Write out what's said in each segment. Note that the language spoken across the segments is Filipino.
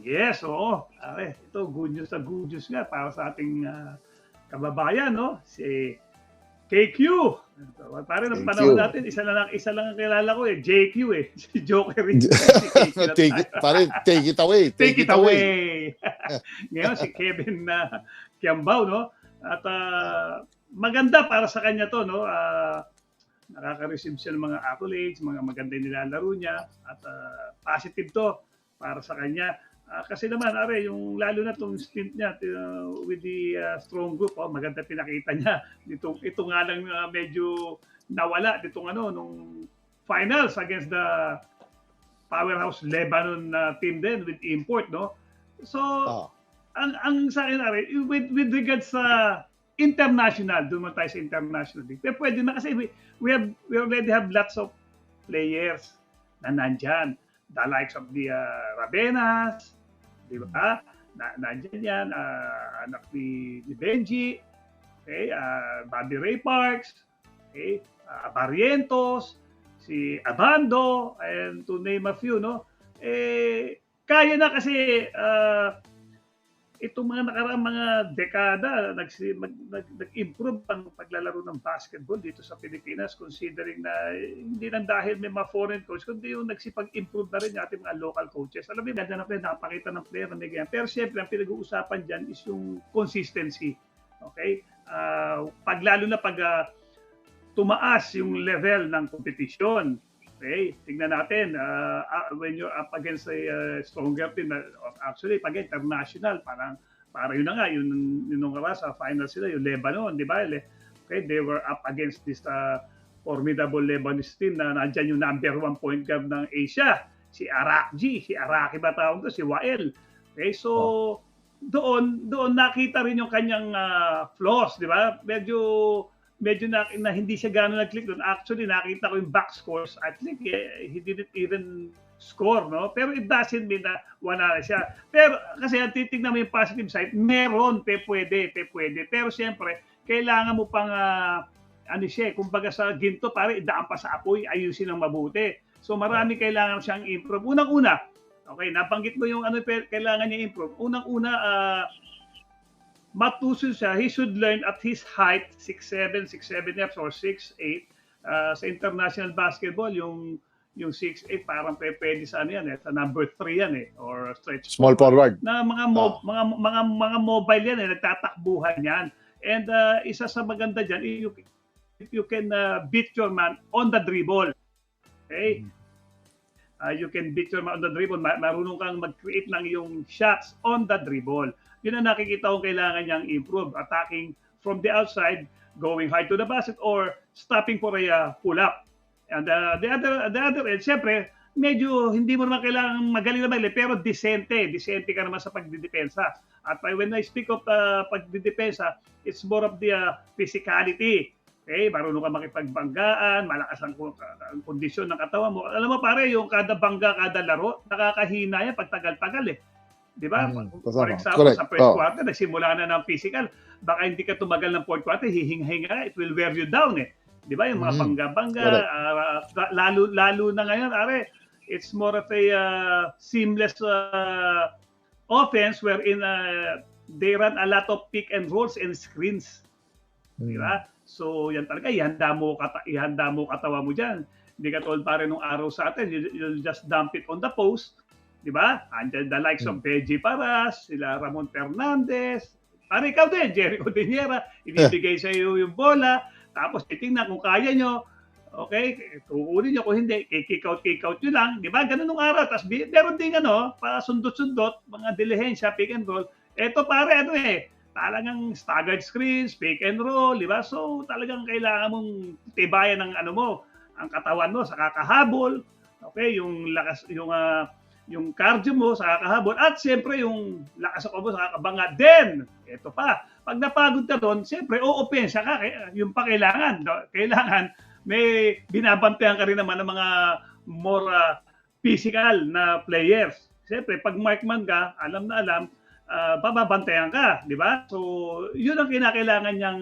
Yes, oo. Are, ito, good news na good news nga para sa ating ah, kababayan, no? Si KQ. Pare ng panahon you. natin, isa lang, isa lang ang kilala ko eh, JQ eh. Si Joker rin. si KQ na take it, pare, take it away. Take it away. Ngayon si Kevin na Kiambao, no? At ah, maganda para sa kanya to, no? Ah, nakaka-receive siya ng mga accolades, mga maganda nilalaro niya at ah, positive to para sa kanya. Ah, kasi naman, are, yung lalo na tong stint niya uh, with the ah, strong group, oh, maganda pinakita niya. Dito, ito nga lang ah, medyo nawala ditong ano, nung finals against the powerhouse Lebanon na team din with import, no? So, Ah, ang ang sa akin are, with with regards sa international, doon tayo sa international league. Pero pwede na kasi we, we have we already have lots of players na nandyan. The likes of the uh, Rabenas, di ba? Na, nandyan yan, ah, anak ni, ni Benji, okay? ah, Bobby Ray Parks, okay? ah, Barrientos, si Abando, and to name a few, no? Eh, kaya na kasi ah, itong mga nakaraang mga dekada mag, nag, nag-improve ang paglalaro ng basketball dito sa Pilipinas considering na hindi lang dahil may mga foreign coach kundi yung nagsipag-improve na rin yung ating mga local coaches. Alam mo, ganda na player, napakita ng player na may ganyan. Pero siyempre, ang pinag-uusapan dyan is yung consistency. Okay? Ah, pag na pag ah, tumaas yung level ng kompetisyon, Okay, tingnan natin uh, when you're up against a uh, stronger team, actually pag international, parang para yun na nga, yun, yun nung sa final sila, yung Lebanon, di ba? Le- Okay, they were up against this uh, formidable Lebanese team na nandyan yung number one point guard ng Asia, si Arakji, si Araki ba tawag to, si Wael. Okay, so doon doon nakita rin yung kanyang uh, flaws, di ba? Medyo medyo na, na hindi siya gano'n nag-click doon. Actually, nakita ko yung back scores. I think eh, he didn't even score, no? Pero it doesn't mean na wala na siya. Pero kasi ang titignan mo yung positive side, meron, pe pwede, pe pwede. Pero siyempre, kailangan mo pang, uh, ano siya, kumbaga sa ginto, pare, idaan pa sa apoy, ayusin ng mabuti. So marami kailangan siyang improve. Unang-una, okay, nabanggit mo yung ano kailangan niya improve. Unang-una, uh, matuso siya, he should learn at his height, 6'7", 6'7 years or 6'8", uh, sa international basketball, yung yung 6'8 parang pwede sa ano yan eh, sa number 3 yan eh, or stretch small forward. na mga mo, mga mga mga mobile yan eh, nagtatakbuhan yan. And uh, isa sa maganda diyan, you, if you can uh, beat your man on the dribble. Okay? Uh, you can beat your man on the dribble. Ma- marunong kang mag-create ng yung shots on the dribble. Yun ang nakikita kong kailangan niyang improve. Attacking from the outside, going high to the basket, or stopping for a uh, pull-up. And uh, the other, the other end, siyempre, medyo hindi mo naman kailangan magaling na magaling, pero decente. Decente ka naman sa pagdidepensa. At uh, when I speak of uh, pagdidepensa, it's more of the uh, physicality. Okay, marunong ka makipagbanggaan, malakas ang, ang kondisyon ng katawan mo. Alam mo pare, yung kada bangga, kada laro, nakakahina yan pag tagal-tagal eh. Di ba? Mm, For example, Correct. sa first Oh. quarter, nagsimula na ng physical. Baka hindi ka tumagal ng fourth quarter, hihinga-hinga, it will wear you down eh. Di ba? Yung mga Mm. bangga-bangga, ah, lalo, lalo na ngayon, are, it's more of a ah, seamless ah, offense wherein ah, they run a lot of pick and rolls and screens. Di Mm. ba? So, yan talaga, ihanda mo, kata, ihanda mo katawa mo dyan. Hindi ka tulad pare nung araw sa atin, you, you'll just dump it on the post. Di ba? Andyan the likes of Benji Paras, sila Ramon Fernandez, pare ikaw din, Jericho Diniera, ibibigay sa iyo yung bola, tapos titingnan kung kaya nyo, okay, kukunin nyo, kung hindi, kick out, kick out nyo lang, di ba? Ganun nung araw. Tapos meron din ano, para sundot-sundot, mga dilihensya, pick and roll. Eto pare, ano eh, talagang staggered screens, pick and roll, di ba? So talagang kailangan mong tibayan ng ano mo, ang katawan mo sa kakahabol, okay, yung lakas, yung ah, yung cardio mo sa kakahabol at siyempre yung lakas ako mo sa kakabanga. Then, eto pa, pag napagod ka doon, siyempre, o-opensya ka. Yung pa kailangan. Kailangan, may binabantayan ka rin naman ng mga more ah, physical na players. Siyempre, pag markman ka, alam na alam, ah, bababantayan ka, di ba? So, yun ang kinakailangan niyang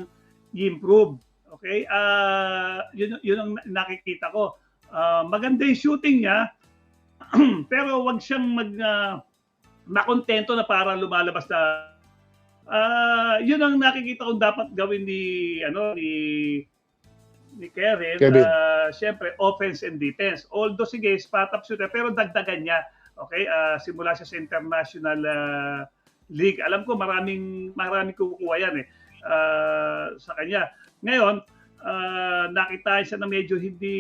i-improve. Okay? Ah, yun, yun ang nakikita ko. Ah, maganda yung shooting niya, pero wag siyang mag ah, makontento na para lumalabas na ah yun ang nakikita kong dapat gawin ni ano ni ni Kevin. Kevin. Ah, Siyempre, offense and defense. Although, sige, spot up shooter, pero dagdagan niya. Okay? Ah, simula siya sa international ah, league. Alam ko, maraming, maraming kukuha yan eh. ah, sa kanya. Ngayon, ah, nakita siya na medyo hindi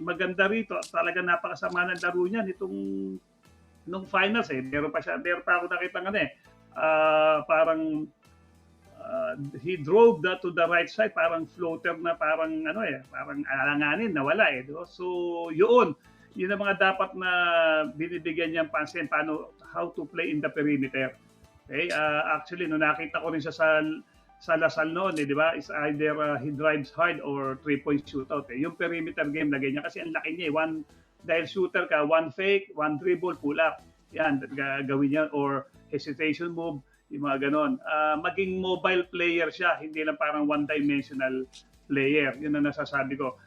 maganda rito. Talaga napakasama ng laro niya nitong nung finals eh. Meron pa siya, meron pa ako nakita nga eh. Ah, parang uh, he drove that to the right side parang floater na parang ano eh parang alanganin nawala eh no? so yun yun ang mga dapat na binibigyan niyang pansin paano how to play in the perimeter okay Ah, actually no nakita ko rin siya sa sa Lasal noon eh, di ba? Is either uh, he drives hard or three-point shootout. Eh. Yung perimeter game lagay niya kasi ang laki niya eh. One, dahil shooter ka, one fake, one dribble, pull up. Yan, gagawin niya. Or hesitation move, yung mga ganon. Ah, maging mobile player siya, hindi lang parang one-dimensional player. Yun ang nasasabi ko.